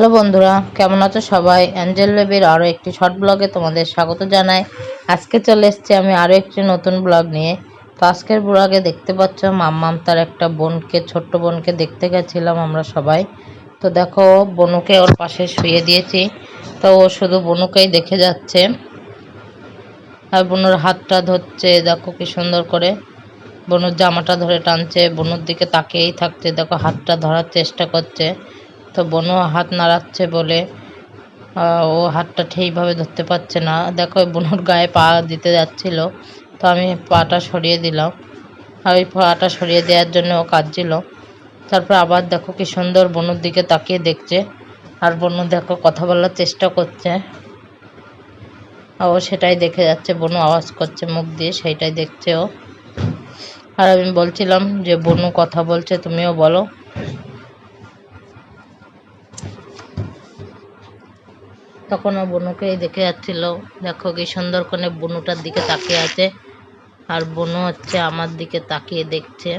Hello বন্ধুরা, কেমন আছো সবাই? অ্যাঞ্জেল বেবির আরও একটি শর্ট ব্লগে তোমাদের স্বাগত জানাই। আজকে চলে এসেছি আমি আরও একটি নতুন ব্লগ নিয়ে। তো আজকের ব্লগে দেখতে পাচ্ছ, মাম্মাম তার একটা বোনকে, ছোট্ট বোনকে দেখতে গেছিলাম আমরা সবাই। তো দেখো, বনুকে ওর পাশে শুয়ে দিয়েছি। তো ও শুধু বনুকেই দেখে যাচ্ছে। আর বনুর হাতটা ধরছে, দেখো কি সুন্দর করে। বনুর জামাটা ধরে টানছে, বনুর দিকে তাকিয়েই থাকছে, দেখো হাতটা ধরার চেষ্টা করছে। তো বনু হাত নাড়াচ্ছে বলে ও হাতটা ঠিকভাবে ধরতে পারছে না। দেখো বনুর গায়ে পা দিতে যাচ্ছিল, তো আমি পাটা সরিয়ে দিলাম। আর ওই পাটা সরিয়ে দেওয়ার জন্য ও কাঁদছিল। তারপর আবার দেখো কি সুন্দর বনুর দিকে তাকিয়ে দেখছে। আর বনু দেখো কথা বলার চেষ্টা করছে। ও সেটাই দেখে যাচ্ছে, বনু আওয়াজ করছে মুখ দিয়ে, সেইটাই দেখছে ও। আর আমি বলছিলাম যে, বনু কথা বলছে, তুমিও বলো। তখন ও বনুকেই দেখে যাচ্ছিল, দেখো কি সুন্দর করে বনুটার দিকে তাকিয়ে আছে, আর বনু হচ্ছে আমার দিকে তাকিয়ে দেখছে।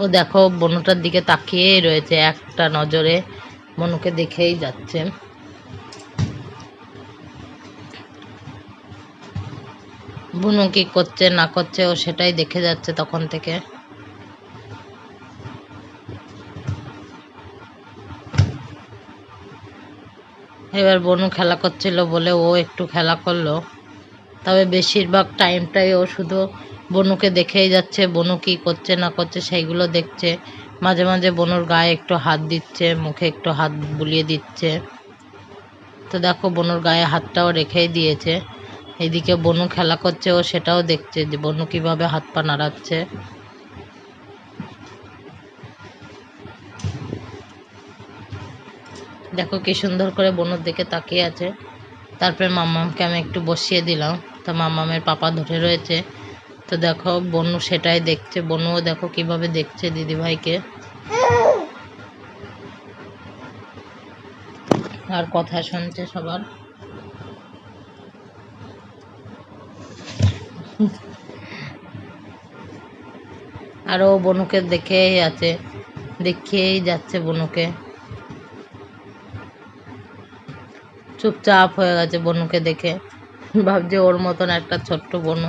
ও দেখো, বনুটার দিকে তাকিয়েই রয়েছে, একটা নজরে বনুকে দেখেই যাচ্ছে। বুনু কি করছে, না করছে, ও সেটাই দেখে যাচ্ছে তখন থেকে। এবার বনু খেলা করছিল বলে ও একটু খেলা করল। তবে বেশিরভাগ টাইমটাই ও শুধু বনুকে দেখেই যাচ্ছে, বনু কি করছে, না করছে, সেইগুলো দেখছে। মাঝে মাঝে বনুর গায়ে একটু হাত দিচ্ছে, মুখে একটু হাত বুলিয়ে দিচ্ছে। তো দেখো, বনুর গায়ে হাতটাও রেখেই দিয়েছে। এদিকে বনু খেলা করছে ও সেটাও দেখছে যে বনু কীভাবে হাত পা নাড়াচ্ছে। দেখো কি সুন্দর করে বনুর দিকে তাকিয়ে আছে। তারপরে মাম্মামকে আমি একটু বসিয়ে দিলাম। তো মাম্মামের পাপা ধরে রয়েছে। তো দেখো বনু সেটাই দেখছে। বনুও দেখো কীভাবে দেখছে দিদিভাইকে। আর কথা শুনছে সবার। আরও বনুকে দেখেই আছে, দেখেই যাচ্ছে বনুকে। চুপচাপ হয়ে গেছে বনুকে দেখে। ভাবছে ওর মতন একটা ছোট্ট বনু।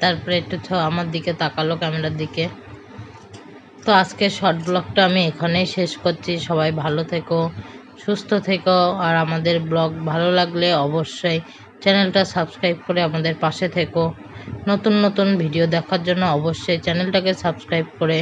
তারপরে একটু আমার দিকে তাকালো ক্যামেরার দিকে। তো আজকে শর্ট ব্লগটা আমি এখানেই শেষ করছি। সবাই ভালো থেকো। সুস্থ থেকো আর আমাদের ব্লগ ভালো লাগলে অবশ্যই চ্যানেলটা সাবস্ক্রাইব করে আমাদের পাশে থেকো। নতুন নতুন ভিডিও দেখার জন্য অবশ্যই চ্যানেলটাকে সাবস্ক্রাইব করে